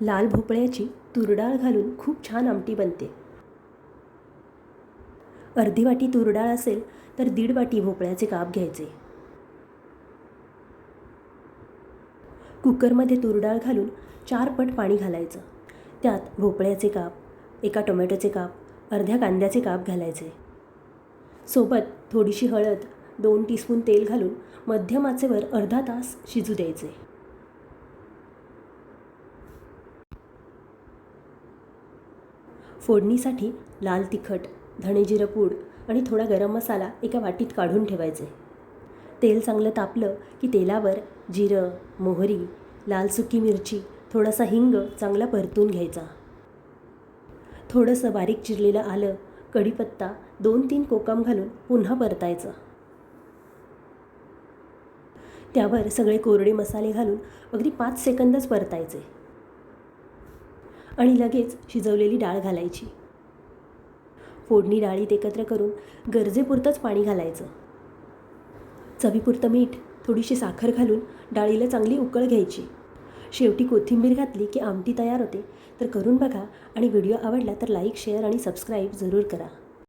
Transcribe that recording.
लाल भोपळ्याची तुरडाळ घालून खूप छान आमटी बनते. अर्धी वाटी तुरडाळ असेल तर दीड वाटी भोपळ्याचे काप घ्यायचे. कुकरमध्ये तुरडाळ घालून चार पट पाणी घालायचं. त्यात भोपळ्याचे काप एका टोमॅटोचे काप अर्ध्या कांद्याचे काप घालायचे. सोबत थोडीशी हळद दोन टीस्पून तेल घालून मध्यम आचेवर अर्धा तास शिजू द्यायचे. फोडणीसाठी लाल तिखट धणे जिरं पूड आणि थोडा गरम मसाला एका वाटीत काढून ठेवायचे. तेल चांगलं तापलं की तेलावर जिरं मोहरी लाल सुकी मिरची थोडासा हिंग चांगला परतून घ्यायचा. थोडंसं बारीक चिरलेलं आलं कढीपत्ता दोन तीन कोकम घालून पुन्हा परतायचं. त्यावर सगळे कोरडे मसाले घालून अगदी पाच सेकंदच परतायचे. आणि लगेच शिजवलेली डाळ घालायची. फोडणी डाळीत एकत्र करून गरजेपुरतंच पाणी घालायचं. चवीपुरतं मीठ थोडीशी साखर घालून डाळीला चांगली उकळ घ्यायची. शेवटी कोथिंबीर घातली की आमटी तयार होते. तर करून बघा आणि व्हिडिओ आवडला तर लाईक शेअर आणि सबस्क्राईब जरूर करा.